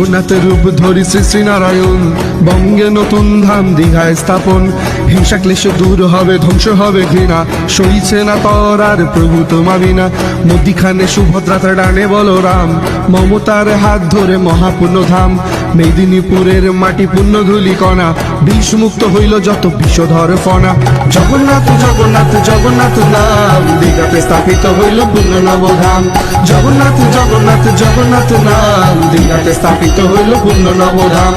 জগন্নাথের রূপ ধরি শ্রী শ্রীনারায়ণ। বঙ্গে নতুন ধাম দীঘায় স্থাপন। হিংসা ক্লেশ দূর হবে, ধ্বংস হবে ঘৃণা। সইছে না তর আর প্রভু তোমা বিনা। মধ্যিখানে সুভদ্রাতে ডানে বলো রাম মমতার হাত ধরে মহাপূর্ণ ধাম। মেদিনীপুরের মাটি পুণ্য ধুলি কণা বিষ মুক্ত হইল যত বিষধর ফনা। জগন্নাথ জগন্নাথ জগন্নাথ নাম দীঘাতে স্থাপিত হইল পূর্ণ নবধাম। জগন্নাথ জগন্নাথ জগন্নাথ নাম দীঘাতে স্থাপিত হইল পূর্ণ নবধাম।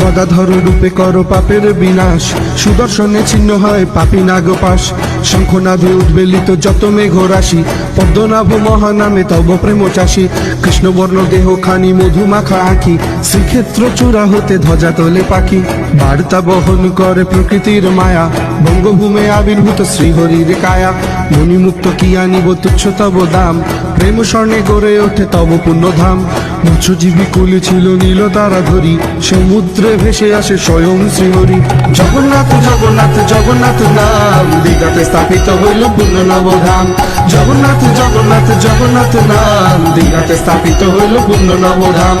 গদাধর রূপে কর পাপের বিনাশ সুদর্শনে ছিন্ন হয় পাপি নাগপাশ। শঙ্খনাদে উদ্বেলিত যত মেঘ রাশি পদ্মনাভ মহানামে তব প্রেম চাষী। কৃষ্ণবর্ণ দেহ খানি মধুমাখা আঁখি, শ্রীক্ষেত্র চূড়া হতে ধ্বজা তোলে পাখি। বার্তা বহন করে প্রকৃতির মায়া, বঙ্গভূমে আবির্ভূত শ্রীহরির কায়া। মণিমুক্ত কি আনিব তুচ্ছ তব দাম, প্রেম স্বর্ণে গড়ে ওঠে তব পুণ্যধাম মৎস্যজীবী কুলে ছিল নীল তারা ধরি সমুদ্রে ভেসে আসে স্বয়ং শ্রীহরি। জগন্নাথ জগন্নাথ জগন্নাথ নাম দীঘাতে স্থাপিত হইল পূর্ণ নবধাম জগন্নাথ জগন্নাথ জগন্নাথ নাম দীঘাতে স্থাপিত হইল পূর্ণ নবধাম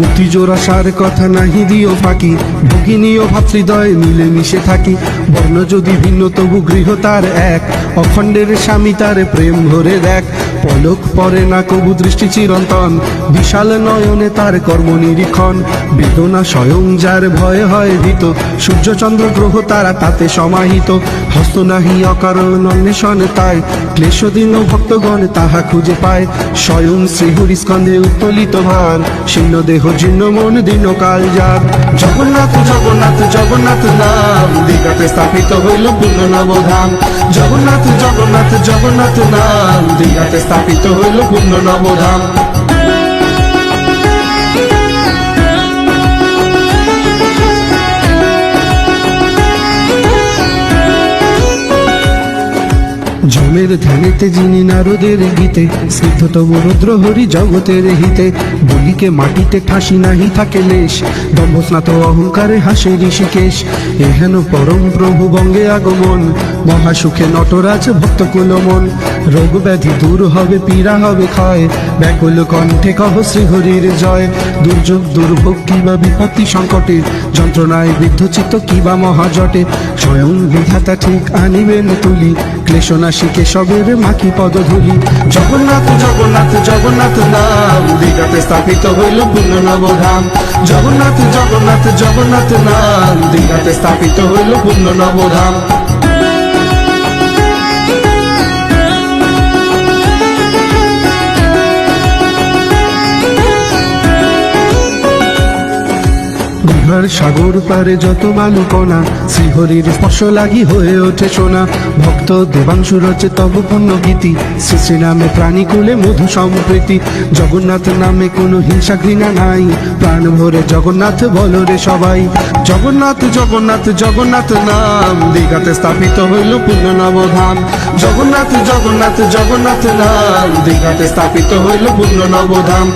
মুক্তি জোড়া সার কথা নাহি দিও ফাঁকি ভগিনী ও ভাতৃদয় মিলে মিশে থাকি। বর্ণ যদি ভিন্ন, তবু গৃহ তার এক। অখণ্ডের স্বামী তার প্রেম ভরে দেখ। পলক পরে না, কবু দৃষ্টি চিরন্তন। বিশাল নয়নে তার কর্ম নিরীক্ষণ। বেদনা স্বয়ং যার ভয় হয় ভীত। সূর্যচন্দ্র গ্রহ তারা তাতে সমাহিত। হস্ত নাহি অকারণ অন্বেষণ তাই। ক্লেশ দিন ভক্তগণ তাহা খুঁজে পায়। স্বয়ং শ্রীহরি স্কন্ধে উত্তোলিত ভার। শীর্ণ দেহ জীর্ণ মন দীন কাল যার। জগন্নাথ জগন্নাথ জগন্নাথ নাম দীঘাতে স্থাপিত হইল পূর্ণ নবধাম জগন্নাথ জগন্নাথ জগন্নাথ নাম। দীঘাতে স্থাপিত হইল পূর্ণ নবধাম জমের ধ্যানেতে যিনি নারদের গীতে স্নিগ্ধতম রুদ্র হরি জগতের হিতে, বলিকে মাটিতে ঠাসি নাহি থাকে লেশ দম্ভস্নাত অহংকারে হাসে ঋষিকেশ এহেন পরম প্রভু বঙ্গে আগমন, মহাসুখে নটরাজ ভক্ত কুলমন রোগ ব্যাধি দূর হবে, পীড়া হবে ক্ষয়, ব্যাকুল কণ্ঠে কহ শ্রীহরির জয়, দুর্যোগ দুর্ভোগ কিবা বিপত্তি সংকটে, যন্ত্রণায় বিদ্ধ চিত্ত কিবা মহাজটে স্বয়ং বিধাতা ঠিক আনিবেন তুলি। ক্লেশনাশী সবের মাখি পদধূলি জগন্নাথ জগন্নাথ জগন্নাথ নাম। দীঘাতে স্থাপিত হইল পূর্ণ নবধাম। জগন্নাথ জগন্নাথ জগন্নাথ নাম। দীঘাতে স্থাপিত হইল পূর্ণ নবধাম। বিহার সাগর পারে যত মালুকনা শ্রীহরির স্পর্শ লাগি হয়ে ওঠে সোনা। ভক্ত দেবাংশু রচে তব পুণ্য গীতি শ্রী নামে প্রাণী কুলে মধু সম্প্রীতি। জগন্নাথ নামে কোনো হিংসা ঘৃণা নাই, প্রাণ ভরে জগন্নাথ বলো রে সবাই। জগন্নাথ জগন্নাথ জগন্নাথ নাম, দীঘাতে স্থাপিত হইল পূর্ণ নবধাম। জগন্নাথ জগন্নাথ জগন্নাথ নাম, দীঘাতে স্থাপিত হইল পূর্ণ নবধাম।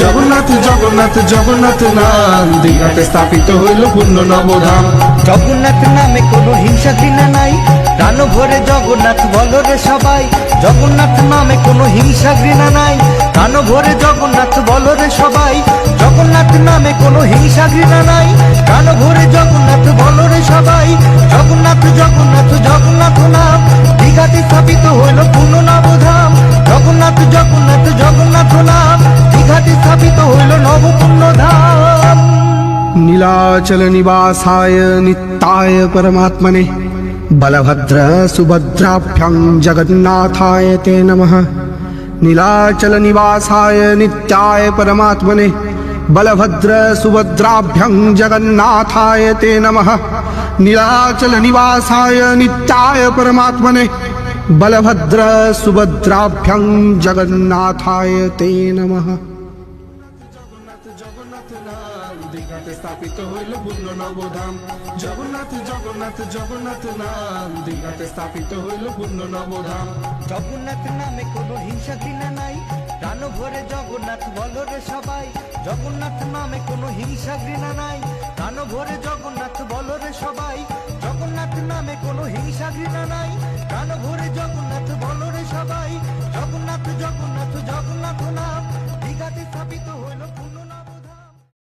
জগন্নাথ জগন্নাথ জগন্নাথ নাম, দীঘাতে স্থাপিত হইল পূর্ণ নবধাম জগন্নাথ নামে কোনো হিংসা ঘৃণা নাই। প্রাণ ভরে জগন্নাথ বলো রে সবাই। জগন্নাথ নামে কোনো হিংসা ঘৃণা নাই। প্রাণ ভরে জগন্নাথ বলো রে সবাই। জগন্নাথ নামে কোনো হিংসা ঘৃণা নাই। প্রাণ ভরে नीलाचल निवासाय नित्याय परमात्मने बलभद्र सुभद्राभ्यां जगन्नाथाय ते नमः। नीलाचल निवासाय नित्याय परमात्मने बलभद्र सुभद्राभ्यां जगन्नाथाय ते नमः। नीलाचल निवासाय नित्याय परमात्मने बलभद्र सुभद्राभ्यां जगन्नाथाय ते नमः দীঘাতে স্থাপিত নবধাম। জগন্নাথ জগন্নাথ জগন্নাথ নাম। দীঘাতে স্থাপিত হইল পূর্ণ নবধাম। জগন্নাথ নামে কোনো হিংসা ঘৃণা নাই। প্রাণ ভরে জগন্নাথ বলো রে সবাই। জগন্নাথ নামে কোনো হিংসা ঘৃণা নাই। প্রাণ ভরে জগন্নাথ বলো রে সবাই।